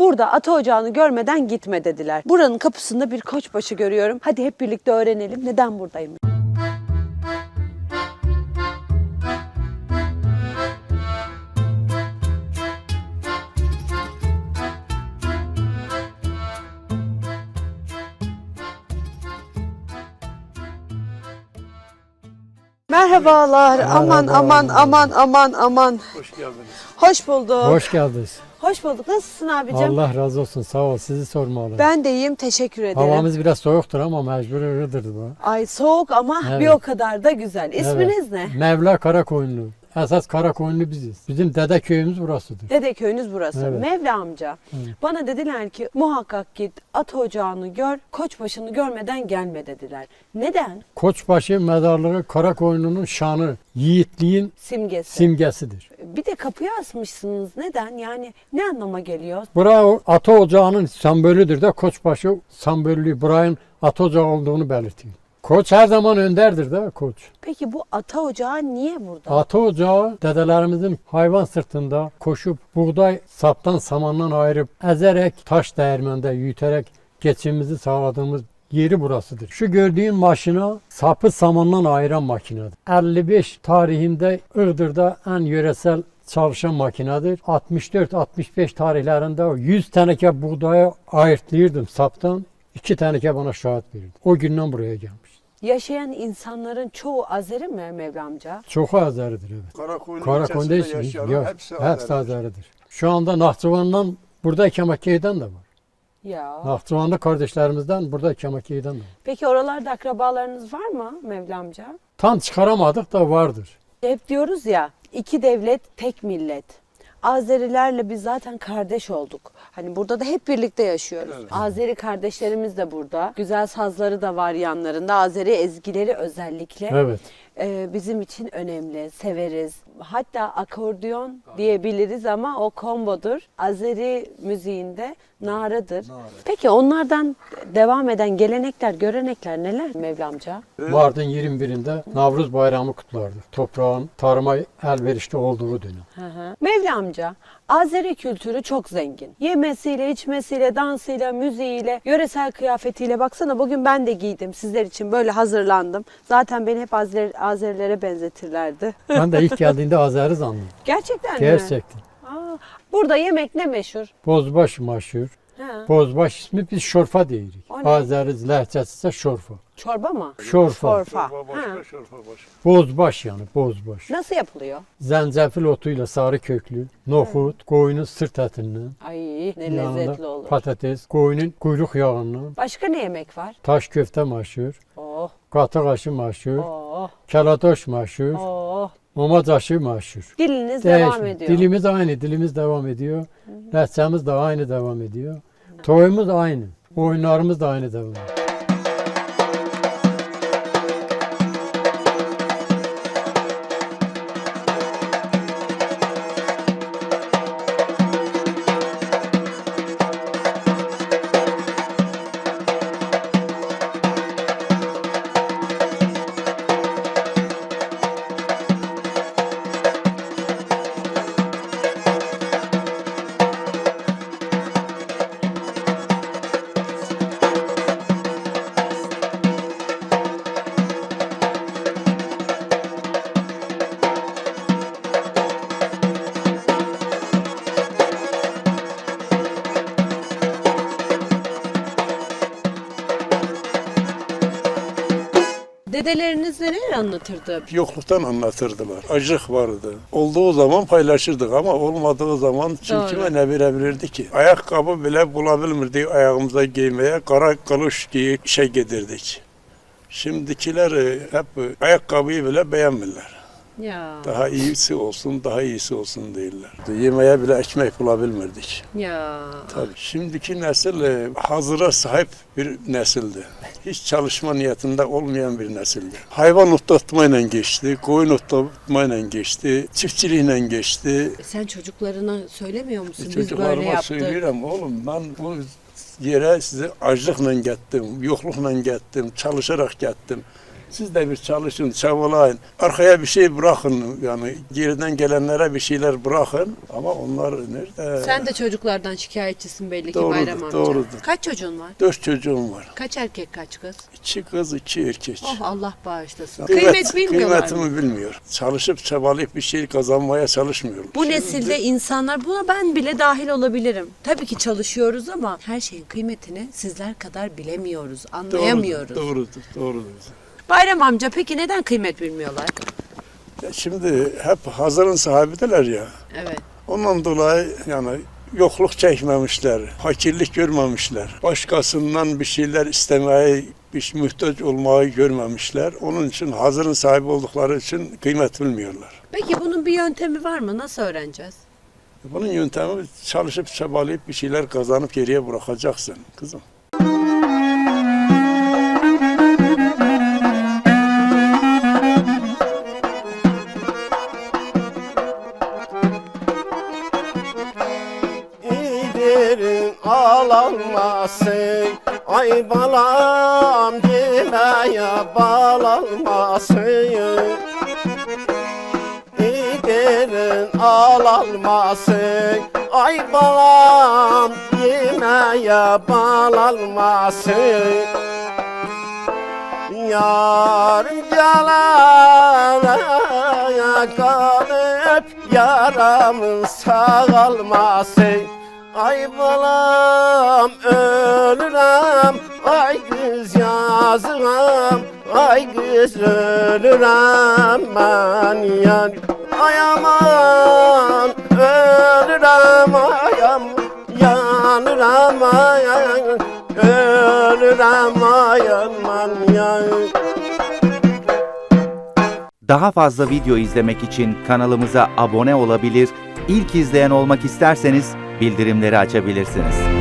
Burada ata ocağını görmeden gitme dediler. Buranın kapısında bir koçbaşı görüyorum. Hadi hep birlikte öğrenelim neden buradayım. Merhabalar. Aman aman aman aman aman. Hoş geldiniz. Hoş bulduk. Hoş, Hoş geldiniz. bulduk. Nasılsın abicim? Allah razı olsun. Sağ ol. Sizi sormalı. Ben de iyiyim. Teşekkür ederim. Havamız biraz soğuktur ama mecbur öyledir bu. Ay soğuk ama Evet. bir o kadar da güzel. İsminiz Evet. ne? Mevla Karakoyunlu. Esas Karakoyunlu biziz. Bizim dede köyümüz burasıdır. Dede köyünüz burası. Evet. Mevla amca. Bana dediler ki muhakkak git at ocağını gör, koçbaşını görmeden gelme dediler. Neden? Koçbaşı mezarlığı Karakoyunlu'nun şanı, yiğitliğin Simgesi. simgesidir. bir de kapıya asmışsınız. Neden? Yani ne anlama geliyor? Bura ata ocağının sembolüdür de Koçbaşı sembolü burayın ata ocağı olduğunu belirtiyor. Koç her zaman önderdir de koç. Peki bu ata ocağı niye burada? Ata ocağı dedelerimizin hayvan sırtında koşup buğday saptan samandan ayırıp ezerek taş değirmende yüterek geçimimizi sağladığımız yeri burasıdır. Şu gördüğün makina sapı samandan ayıran makinedir. 55 tarihinde Iğdır'da en yöresel çalışan makinedir. 64-65 tarihlerinde o 100 teneke buğdaya ayırtlıyordum saptan. 2 teneke bana şahit verirdi. O günden buraya gelmiş. Yaşayan insanların çoğu Azeri mi Mevla amca? Çok azeridir evet. Karakoyun Karakonda ilçesinde hiç yaşayan yok. hepsi Hepsi, Azeridir. Şu anda Nahçıvan'dan burada Kemakiye'den de var. Ya. Nahçıvanlı kardeşlerimizden burada Kemakiye'den de var. Peki oralarda akrabalarınız var mı Mevla amca? Tam çıkaramadık da vardır. Hep diyoruz ya iki devlet tek millet. Azerilerle biz zaten kardeş olduk. Hani burada da hep birlikte yaşıyoruz. Azeri kardeşlerimiz de burada. Güzel sazları da var yanlarında. Azeri ezgileri özellikle Evet. E, bizim için önemli. Severiz. Hatta akordeon diyebiliriz ama o kombodur. Azeri müziğinde naradır. Peki onlardan devam eden gelenekler, görenekler neler Mevla amca? Mardin 21'inde Navruz Bayramı kutlardır. Toprağın tarıma elverişli olduğu dönem. Hı hı. Mevla amca, Azeri kültürü çok zengin. Yemesiyle, içmesiyle, dansıyla, müziğiyle, yöresel kıyafetiyle. Baksana bugün ben de giydim. Sizler için böyle hazırlandım. Zaten beni hep Azer, Azerilere benzetirlerdi. Ben de ilk geldiğinde Azeri zannım. Gerçekten mi? Gerçekten. Aa, burada yemek ne meşhur? Bozbaş maşhur. Ha, Bozbaş ismi biz şorfa diyoruz. O ne? Azeri lehçesi ise şorfa. çorba mı? Şorfa. Şorfa. Şorba Ha. başka, şorfa başka. Bozbaş yani bozbaş. Nasıl yapılıyor? Zencefil otuyla sarı köklü, nohut, koyunun sırt etinden, Ay ne yanında lezzetli olur. patates, koyunun kuyruk yağından, Başka ne yemek var? taş köfte maşhur, Oh, katı kaşı maşhur, oh, kelatoş maşhur, oh. mama taşı maşhur. Diliniz Değişmiyor. devam ediyor. Dilimiz aynı, dilimiz devam ediyor. Lehçemiz de aynı devam ediyor. Toyumuz aynı. Oyunlarımız da aynı devam Dedeleriniz neler anlatırdı? Yokluktan anlatırdılar. Acılık vardı. Olduğu zaman paylaşırdık ama olmadığı zaman kim kime ne verebilirdi ki? Ayakkabı bile bulabilmirdik ayağımıza giymeye. Kara kılıç giyip işe giderdik. Şimdikiler e, hep ayakkabıyı bile beğenmirler. Ya. Daha iyisi olsun, daha iyisi olsun değiller. Yemeye bile ekmek bulabilmirdik. Ya. Tabii. Şimdiki nesil e, hazıra sahip bir nesildi. Hiç çalışma niyetinde olmayan bir nesildi. Hayvan otlatmayla geçti, koyun otlatmayla geçti, çiftçiliğiyle geçti. Sen çocuklarına söylemiyor musun? Biz böyle E, Çocuklarıma yaptık. söylüyorum oğlum ben bu yere sizi açlıkla gittim, yoklukla gittim, çalışarak gittim. Siz de bir çalışın, çabalayın. Arkaya bir şey bırakın. Yani geriden gelenlere bir şeyler bırakın. Ama onlar nerede? Sen de çocuklardan şikayetçisin belli ki Doğrudur, Bayram amca. doğrudur. Kaç çocuğun var? Dört çocuğum var. Kaç erkek kaç kız? İki kız, iki erkek. Oh Allah bağışlasın. Kıymet- Kıymet bilmiyorlar mı? Kıymetimi bilmiyor. Çalışıp çabalayıp bir şey kazanmaya çalışmıyor. Bu nesilde insanlar buna ben bile dahil olabilirim. Tabii ki çalışıyoruz ama her şeyin kıymetini sizler kadar bilemiyoruz, anlayamıyoruz. Doğrudur, doğrudur, doğrudur. Bayram amca peki neden kıymet bilmiyorlar? Ya şimdi hep hazırın sahibidirler ya. Evet. Ondan dolayı yani yokluk çekmemişler, fakirlik görmemişler. Başkasından bir şeyler istemeyi, bir muhtaç olmayı görmemişler. Onun için hazırın sahibi oldukları için kıymet bilmiyorlar. Peki bunun bir yöntemi var mı? Nasıl öğreneceğiz? Bunun yöntemi çalışıp çabalayıp bir şeyler kazanıp geriye bırakacaksın kızım. İdirin ağlanmasın Ay balam demeye bağlanmasın İdirin ağlanmasın Ay balam demeye bağlanmasın Yarın calana kalıp yaramın sağalmasın Ay balam ölürem Ay kız yazığım Ay kız ölürem ben yan Ay aman ölürem ayam Yanırım ayam Ölürem ayam man yan Daha fazla video izlemek için kanalımıza abone olabilir, ilk izleyen olmak isterseniz bildirimleri açabilirsiniz.